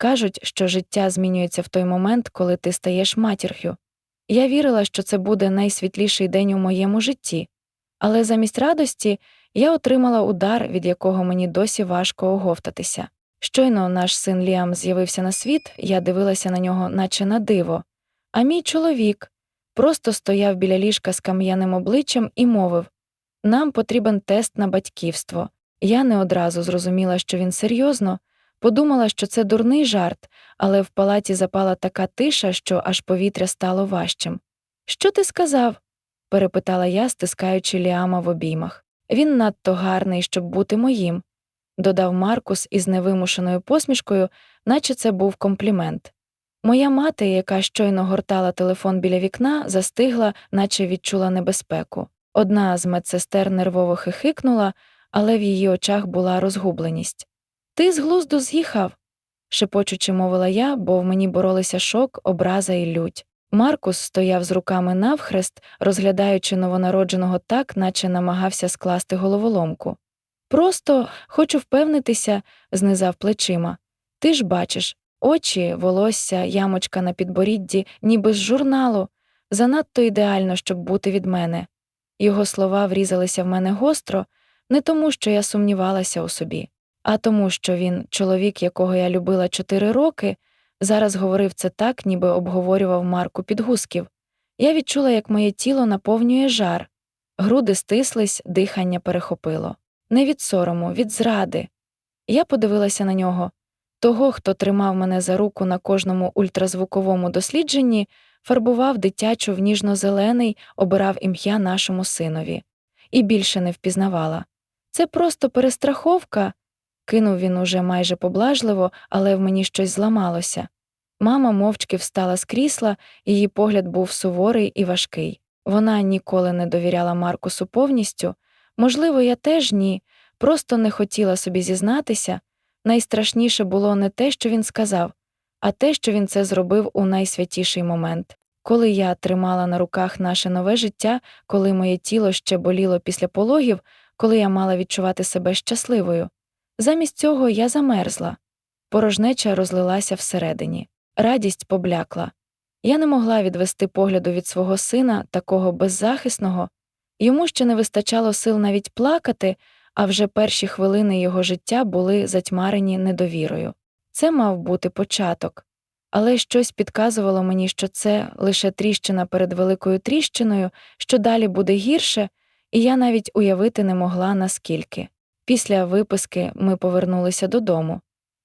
Кажуть, що життя змінюється в той момент, коли ти стаєш матір'ю. Я вірила, що це буде найсвітліший день у моєму житті, але замість радості я отримала удар, від якого мені досі важко оговтатися. Щойно наш син Ліам з'явився на світ, я дивилася на нього, наче на диво. А мій чоловік просто стояв біля ліжка з кам'яним обличчям і мовив Нам потрібен тест на батьківство. Я не одразу зрозуміла, що він серйозно, подумала, що це дурний жарт, але в палаті запала така тиша, що аж повітря стало важчим. Що ти сказав? перепитала я, стискаючи Ліама в обіймах. Він надто гарний, щоб бути моїм, додав Маркус із невимушеною посмішкою, наче це був комплімент. Моя мати, яка щойно гортала телефон біля вікна, застигла, наче відчула небезпеку. Одна з медсестер нервово хихикнула, але в її очах була розгубленість. Ти з глузду з'їхав, шепочучи мовила я, бо в мені боролися шок, образа і лють. Маркус стояв з руками навхрест, розглядаючи новонародженого так, наче намагався скласти головоломку. Просто хочу впевнитися, знизав плечима. Ти ж бачиш, очі, волосся, ямочка на підборідді, ніби з журналу, занадто ідеально, щоб бути від мене. Його слова врізалися в мене гостро, не тому, що я сумнівалася у собі, а тому, що він, чоловік, якого я любила чотири роки, зараз говорив це так, ніби обговорював марку підгузків. Я відчула, як моє тіло наповнює жар, груди стислись, дихання перехопило. Не від сорому, від зради. Я подивилася на нього. Того, хто тримав мене за руку на кожному ультразвуковому дослідженні, фарбував дитячу в ніжно-зелений, обирав ім'я нашому синові, і більше не впізнавала. Це просто перестраховка, кинув він уже майже поблажливо, але в мені щось зламалося. Мама мовчки встала з крісла, її погляд був суворий і важкий. Вона ніколи не довіряла Маркусу повністю. Можливо, я теж ні, просто не хотіла собі зізнатися. Найстрашніше було не те, що він сказав, а те, що він це зробив у найсвятіший момент. Коли я тримала на руках наше нове життя, коли моє тіло ще боліло після пологів, коли я мала відчувати себе щасливою. Замість цього я замерзла. Порожнеча розлилася всередині, радість поблякла. Я не могла відвести погляду від свого сина, такого беззахисного, йому ще не вистачало сил навіть плакати, а вже перші хвилини його життя були затьмарені недовірою. Це мав бути початок, але щось підказувало мені, що це лише тріщина перед великою тріщиною, що далі буде гірше, і я навіть уявити не могла наскільки. Після виписки ми повернулися додому.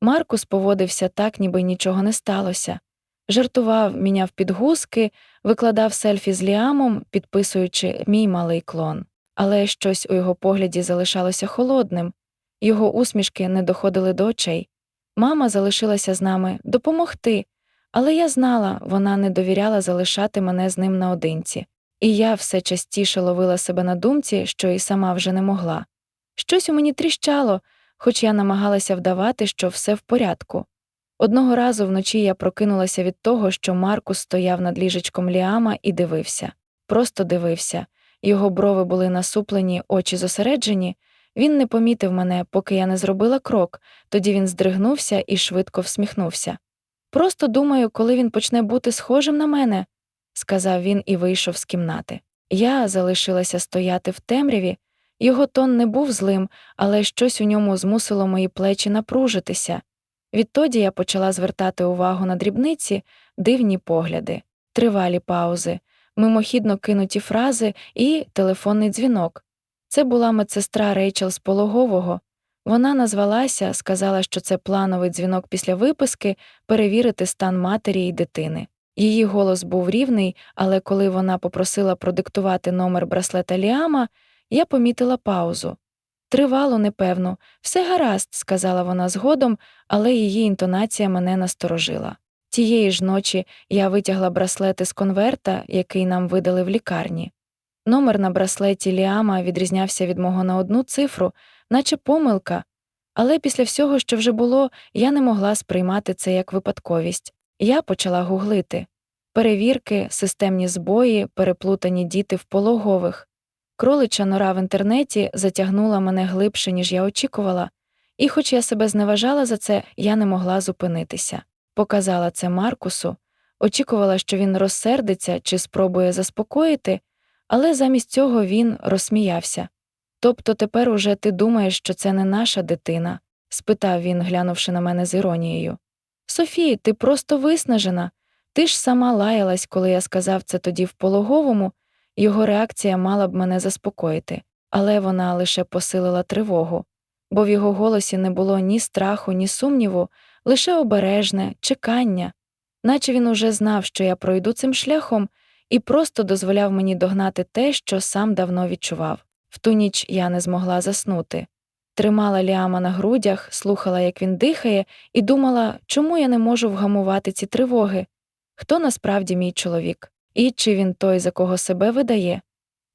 Маркус поводився так, ніби нічого не сталося. Жартував, міняв підгузки, викладав селфі з Ліамом, підписуючи мій малий клон. Але щось у його погляді залишалося холодним, його усмішки не доходили до очей. Мама залишилася з нами допомогти, але я знала, вона не довіряла залишати мене з ним наодинці, і я все частіше ловила себе на думці, що і сама вже не могла. Щось у мені тріщало, хоч я намагалася вдавати, що все в порядку. Одного разу вночі я прокинулася від того, що Маркус стояв над ліжечком Ліама і дивився, просто дивився. Його брови були насуплені, очі зосереджені. Він не помітив мене, поки я не зробила крок, тоді він здригнувся і швидко всміхнувся. Просто думаю, коли він почне бути схожим на мене, сказав він і вийшов з кімнати. Я залишилася стояти в темряві, його тон не був злим, але щось у ньому змусило мої плечі напружитися. Відтоді я почала звертати увагу на дрібниці, дивні погляди, тривалі паузи, мимохідно кинуті фрази і телефонний дзвінок. Це була медсестра Рейчел з пологового. Вона назвалася, сказала, що це плановий дзвінок після виписки перевірити стан матері і дитини. Її голос був рівний, але коли вона попросила продиктувати номер браслета Ліама, я помітила паузу. Тривало, непевно, все гаразд, сказала вона згодом, але її інтонація мене насторожила. Тієї ж ночі я витягла браслети з конверта, який нам видали в лікарні. Номер на браслеті Ліама відрізнявся від мого на одну цифру, наче помилка, але після всього, що вже було, я не могла сприймати це як випадковість. Я почала гуглити перевірки, системні збої, переплутані діти в пологових. Кролича нора в інтернеті затягнула мене глибше, ніж я очікувала. І, хоч я себе зневажала за це, я не могла зупинитися. Показала це Маркусу, очікувала, що він розсердиться чи спробує заспокоїти, але замість цього він розсміявся. Тобто тепер уже ти думаєш, що це не наша дитина? спитав він, глянувши на мене з іронією. Софії, ти просто виснажена. Ти ж сама лаялась, коли я сказав це тоді в пологовому, його реакція мала б мене заспокоїти, але вона лише посилила тривогу, бо в його голосі не було ні страху, ні сумніву, лише обережне, чекання, наче він уже знав, що я пройду цим шляхом, і просто дозволяв мені догнати те, що сам давно відчував. В ту ніч я не змогла заснути. Тримала Ліама на грудях, слухала, як він дихає, і думала, чому я не можу вгамувати ці тривоги, хто насправді мій чоловік, і чи він той, за кого себе видає.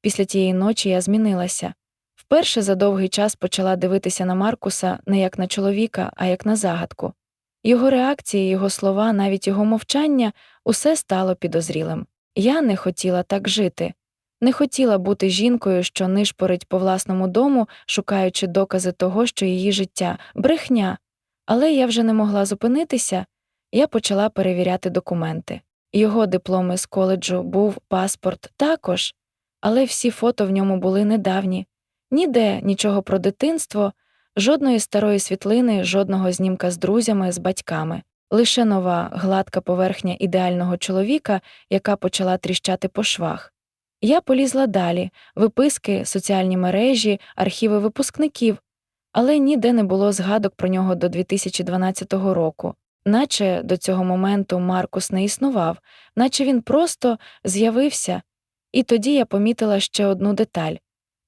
Після тієї ночі я змінилася. Вперше за довгий час почала дивитися на Маркуса не як на чоловіка, а як на загадку. Його реакції, його слова, навіть його мовчання усе стало підозрілим. Я не хотіла так жити, не хотіла бути жінкою, що нишпорить по власному дому, шукаючи докази того, що її життя брехня. Але я вже не могла зупинитися, я почала перевіряти документи. Його дипломи з коледжу був паспорт також, але всі фото в ньому були недавні, ніде нічого про дитинство, жодної старої світлини, жодного знімка з друзями, з батьками, лише нова гладка поверхня ідеального чоловіка, яка почала тріщати по швах. Я полізла далі виписки, соціальні мережі, архіви випускників, але ніде не було згадок про нього до 2012 року, наче до цього моменту Маркус не існував, наче він просто з'явився, і тоді я помітила ще одну деталь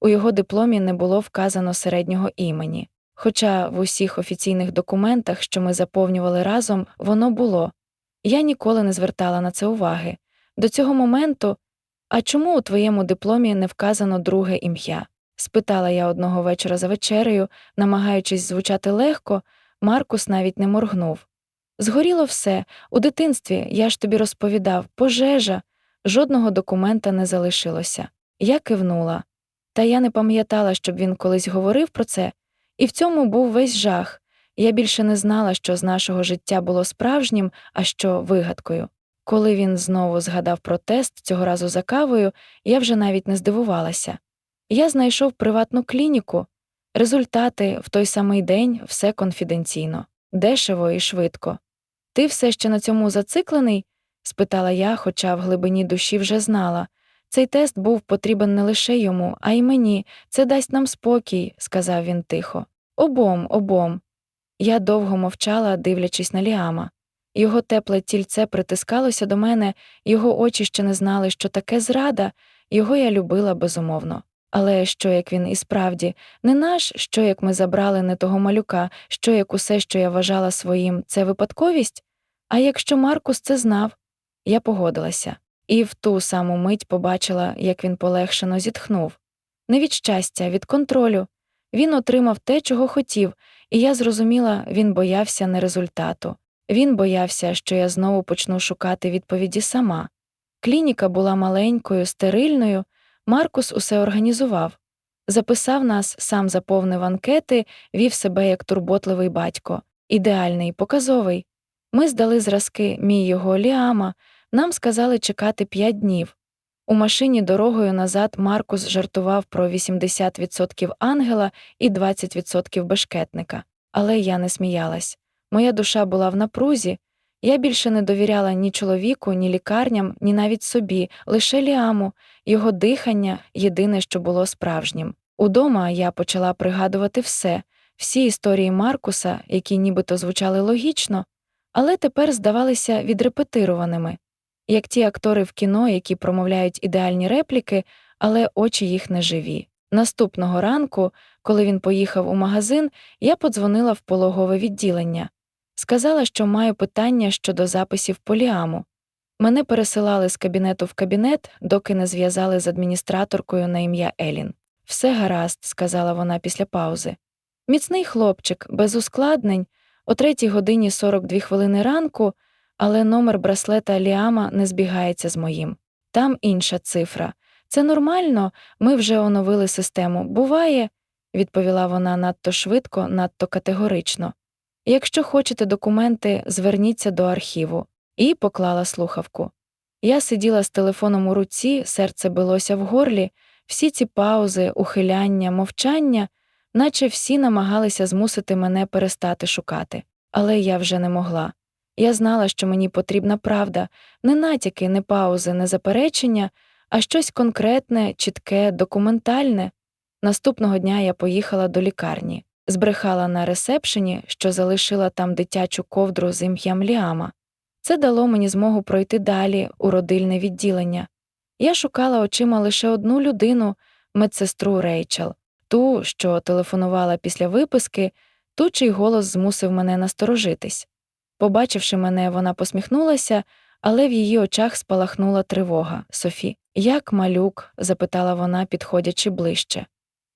у його дипломі не було вказано середнього імені. Хоча в усіх офіційних документах, що ми заповнювали разом, воно було. Я ніколи не звертала на це уваги. До цього моменту а чому у твоєму дипломі не вказано друге ім'я? спитала я одного вечора за вечерею, намагаючись звучати легко, Маркус навіть не моргнув. Згоріло все, у дитинстві я ж тобі розповідав, пожежа, жодного документа не залишилося. Я кивнула. Та я не пам'ятала, щоб він колись говорив про це, і в цьому був весь жах. Я більше не знала, що з нашого життя було справжнім, а що вигадкою. Коли він знову згадав про тест цього разу за кавою, я вже навіть не здивувалася. Я знайшов приватну клініку, результати в той самий день все конфіденційно, дешево і швидко. Ти все ще на цьому зациклений? спитала я, хоча в глибині душі вже знала. Цей тест був потрібен не лише йому, а й мені. Це дасть нам спокій, сказав він тихо. Обом, обом. Я довго мовчала, дивлячись на Ліама. Його тепле тільце притискалося до мене, його очі ще не знали, що таке зрада, його я любила безумовно. Але що як він і справді, не наш, що як ми забрали не того малюка, що як усе, що я вважала своїм, це випадковість? А якщо Маркус це знав, я погодилася, і в ту саму мить побачила, як він полегшено зітхнув. Не від щастя, від контролю. Він отримав те, чого хотів, і я зрозуміла, він боявся не результату. Він боявся, що я знову почну шукати відповіді сама. Клініка була маленькою, стерильною, Маркус усе організував, записав нас, сам заповнив анкети, вів себе як турботливий батько, ідеальний, показовий. Ми здали зразки мій його ліама, нам сказали чекати п'ять днів. У машині дорогою назад Маркус жартував про 80% ангела і 20% бешкетника, але я не сміялась. Моя душа була в напрузі, я більше не довіряла ні чоловіку, ні лікарням, ні навіть собі, лише ліаму, його дихання єдине, що було справжнім. Удома я почала пригадувати все, всі історії Маркуса, які нібито звучали логічно, але тепер здавалися відрепетированими, як ті актори в кіно, які промовляють ідеальні репліки, але очі їх не живі. Наступного ранку, коли він поїхав у магазин, я подзвонила в пологове відділення. Сказала, що маю питання щодо записів поліаму. Мене пересилали з кабінету в кабінет, доки не зв'язали з адміністраторкою на ім'я Елін. Все гаразд, сказала вона після паузи. Міцний хлопчик, без ускладнень, о третій годині 42 хвилини ранку, але номер браслета Ліама не збігається з моїм. Там інша цифра. Це нормально, ми вже оновили систему. Буває, відповіла вона надто швидко, надто категорично. Якщо хочете документи, зверніться до архіву. І поклала слухавку. Я сиділа з телефоном у руці, серце билося в горлі, всі ці паузи, ухиляння, мовчання, наче всі намагалися змусити мене перестати шукати. Але я вже не могла. Я знала, що мені потрібна правда, не натяки, не паузи, не заперечення, а щось конкретне, чітке, документальне. Наступного дня я поїхала до лікарні, збрехала на ресепшені, що залишила там дитячу ковдру з ім'ям Ліама. Це дало мені змогу пройти далі у родильне відділення. Я шукала очима лише одну людину, медсестру Рейчел, ту, що телефонувала після виписки, ту, чий голос змусив мене насторожитись. Побачивши мене, вона посміхнулася, але в її очах спалахнула тривога. Софі, як малюк? запитала вона, підходячи ближче.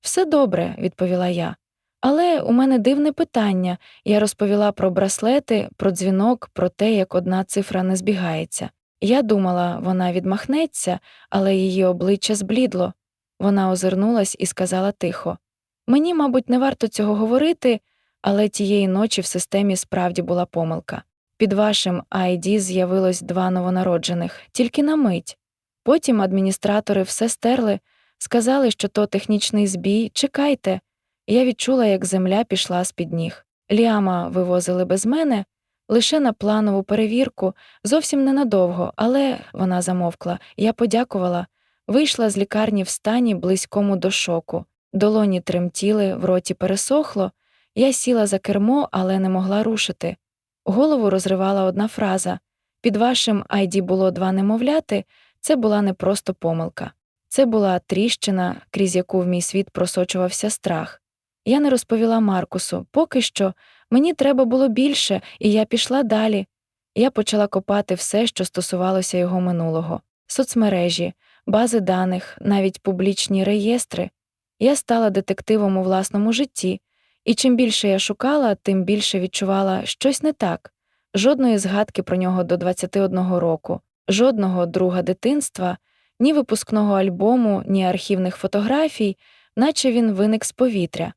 Все добре, відповіла я. Але у мене дивне питання. Я розповіла про браслети, про дзвінок, про те, як одна цифра не збігається. Я думала, вона відмахнеться, але її обличчя зблідло. Вона озирнулась і сказала тихо Мені, мабуть, не варто цього говорити, але тієї ночі в системі справді була помилка. Під вашим ID з'явилось два новонароджених, тільки на мить. Потім адміністратори все стерли, сказали, що то технічний збій, чекайте. Я відчула, як земля пішла з під ніг. Ліама вивозили без мене лише на планову перевірку, зовсім ненадовго, але вона замовкла. Я подякувала, вийшла з лікарні в стані близькому до шоку. Долоні тремтіли, в роті пересохло. Я сіла за кермо, але не могла рушити. Голову розривала одна фраза під вашим айді було два немовляти, це була не просто помилка. Це була тріщина, крізь яку в мій світ просочувався страх. Я не розповіла Маркусу, поки що мені треба було більше, і я пішла далі. Я почала копати все, що стосувалося його минулого соцмережі, бази даних, навіть публічні реєстри. Я стала детективом у власному житті, і чим більше я шукала, тим більше відчувала щось не так жодної згадки про нього до 21 року, жодного друга дитинства, ні випускного альбому, ні архівних фотографій, наче він виник з повітря.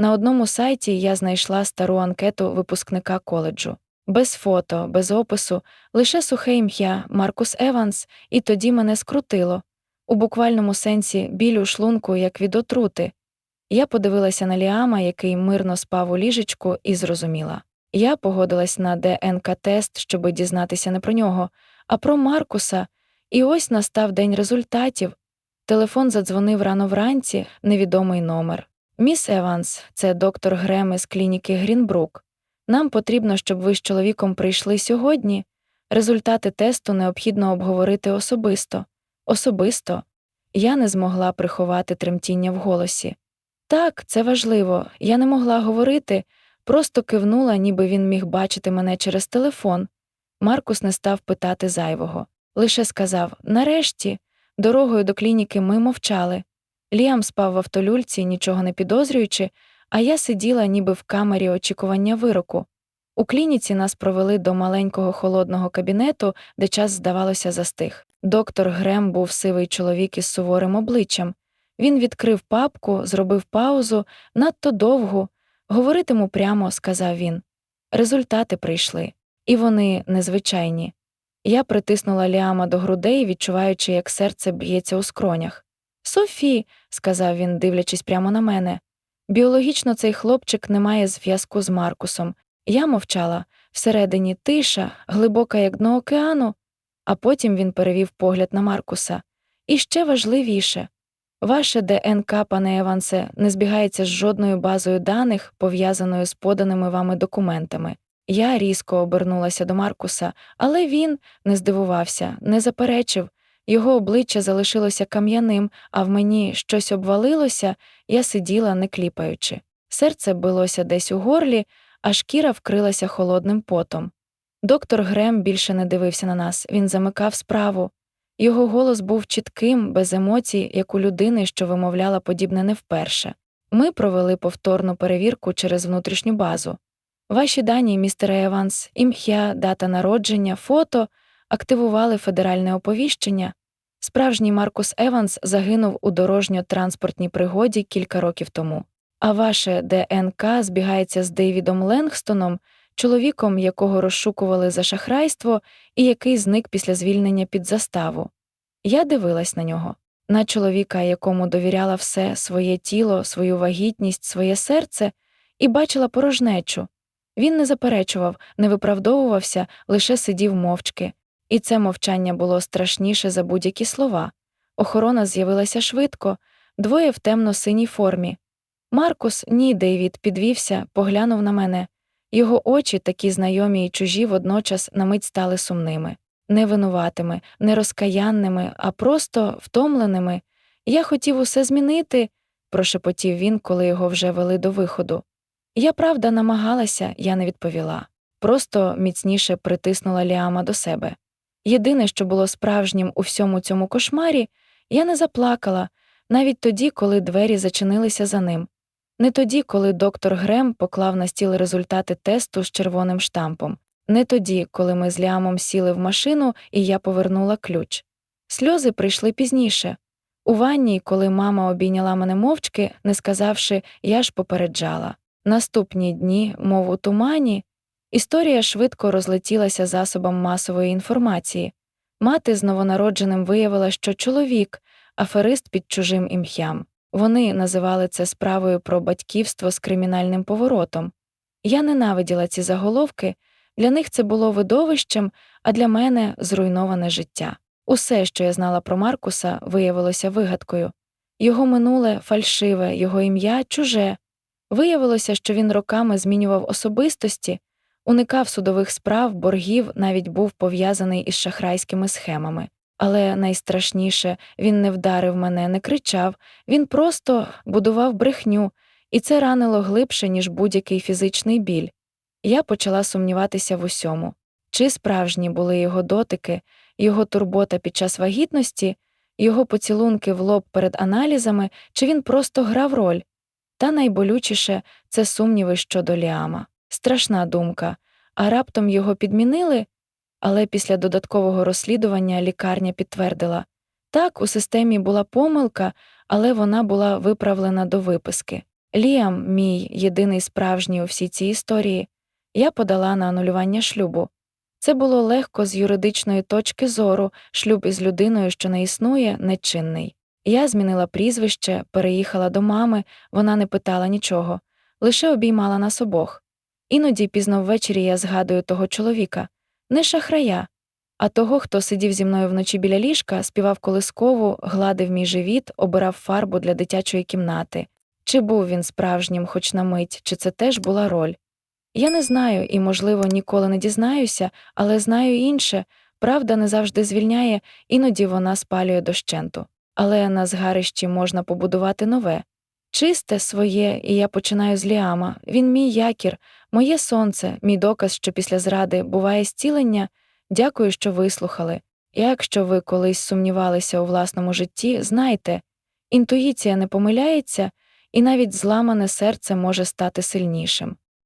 На одному сайті я знайшла стару анкету випускника коледжу. Без фото, без опису, лише сухе ім'я Маркус Еванс, і тоді мене скрутило. У буквальному сенсі біль шлунку, як від отрути. Я подивилася на Ліама, який мирно спав у ліжечку, і зрозуміла. Я погодилась на ДНК-тест, щоб дізнатися не про нього, а про Маркуса, і ось настав день результатів. Телефон задзвонив рано вранці, невідомий номер. Міс Еванс, це доктор Грем із клініки Грінбрук. Нам потрібно, щоб ви з чоловіком прийшли сьогодні. Результати тесту необхідно обговорити особисто. Особисто. Я не змогла приховати тремтіння в голосі. Так, це важливо. Я не могла говорити, просто кивнула, ніби він міг бачити мене через телефон. Маркус не став питати зайвого. Лише сказав нарешті, дорогою до клініки ми мовчали. Ліам спав в автолюльці, нічого не підозрюючи, а я сиділа ніби в камері очікування вироку. У клініці нас провели до маленького холодного кабінету, де час, здавалося, застиг. Доктор Грем був сивий чоловік із суворим обличчям. Він відкрив папку, зробив паузу надто довгу. Говоритиму прямо, сказав він. Результати прийшли, і вони незвичайні. Я притиснула Ліама до грудей, відчуваючи, як серце б'ється у скронях. Софі, сказав він, дивлячись прямо на мене. Біологічно цей хлопчик не має зв'язку з Маркусом. Я мовчала всередині тиша, глибока, як дно океану, а потім він перевів погляд на Маркуса. І ще важливіше ваше ДНК, пане Евансе, не збігається з жодною базою даних, пов'язаною з поданими вами документами. Я різко обернулася до Маркуса, але він не здивувався, не заперечив. Його обличчя залишилося кам'яним, а в мені щось обвалилося, я сиділа, не кліпаючи. Серце билося десь у горлі, а шкіра вкрилася холодним потом. Доктор Грем більше не дивився на нас, він замикав справу. Його голос був чітким, без емоцій, як у людини, що вимовляла подібне не вперше. Ми провели повторну перевірку через внутрішню базу. Ваші дані, містере Еванс, ім'я, дата народження, фото активували федеральне оповіщення. Справжній Маркус Еванс загинув у дорожньо-транспортній пригоді кілька років тому. а ваше ДНК збігається з Дейвідом Ленгстоном, чоловіком, якого розшукували за шахрайство і який зник після звільнення під заставу. Я дивилась на нього, на чоловіка, якому довіряла все своє тіло, свою вагітність, своє серце, і бачила порожнечу. Він не заперечував, не виправдовувався, лише сидів мовчки, і це мовчання було страшніше за будь-які слова. Охорона з'явилася швидко, двоє в темно-синій формі. Маркус, ні, Дейвід, підвівся, поглянув на мене. Його очі, такі знайомі й чужі, водночас на мить стали сумними, не винуватими, не розкаянними, а просто втомленими. Я хотів усе змінити, прошепотів він, коли його вже вели до виходу. Я правда намагалася, я не відповіла. Просто міцніше притиснула Ліама до себе. Єдине, що було справжнім у всьому цьому кошмарі, я не заплакала, навіть тоді, коли двері зачинилися за ним. Не тоді, коли доктор Грем поклав на стіл результати тесту з червоним штампом, не тоді, коли ми з Ліамом сіли в машину і я повернула ключ. Сльози прийшли пізніше. У ванні, коли мама обійняла мене мовчки, не сказавши, я ж попереджала. Наступні дні, мов у тумані, історія швидко розлетілася засобам масової інформації. Мати з новонародженим виявила, що чоловік, аферист під чужим ім'ям. Вони називали це справою про батьківство з кримінальним поворотом. Я ненавиділа ці заголовки, для них це було видовищем, а для мене зруйноване життя. Усе, що я знала про Маркуса, виявилося вигадкою. Його минуле фальшиве, його ім'я чуже. Виявилося, що він роками змінював особистості, уникав судових справ, боргів, навіть був пов'язаний із шахрайськими схемами. Але найстрашніше він не вдарив мене, не кричав, він просто будував брехню, і це ранило глибше, ніж будь-який фізичний біль. Я почала сумніватися в усьому. Чи справжні були його дотики, його турбота під час вагітності, його поцілунки в лоб перед аналізами, чи він просто грав роль? Та найболючіше це сумніви щодо Ліама. Страшна думка, а раптом його підмінили. Але після додаткового розслідування лікарня підтвердила так, у системі була помилка, але вона була виправлена до виписки. Ліам, мій єдиний справжній у всій цій історії, я подала на анулювання шлюбу. Це було легко з юридичної точки зору, шлюб із людиною, що не існує, нечинний. Я змінила прізвище, переїхала до мами, вона не питала нічого, лише обіймала нас обох. Іноді пізно ввечері я згадую того чоловіка не шахрая, а того, хто сидів зі мною вночі біля ліжка, співав колискову, гладив мій живіт, обирав фарбу для дитячої кімнати. Чи був він справжнім, хоч на мить, чи це теж була роль? Я не знаю і, можливо, ніколи не дізнаюся, але знаю інше правда не завжди звільняє, іноді вона спалює дощенту. Але на згарищі можна побудувати нове. Чисте своє, і я починаю з Ліама. Він мій якір, моє сонце, мій доказ, що після зради буває зцілення. Дякую, що вислухали. Якщо ви колись сумнівалися у власному житті, знайте інтуїція не помиляється, і навіть зламане серце може стати сильнішим.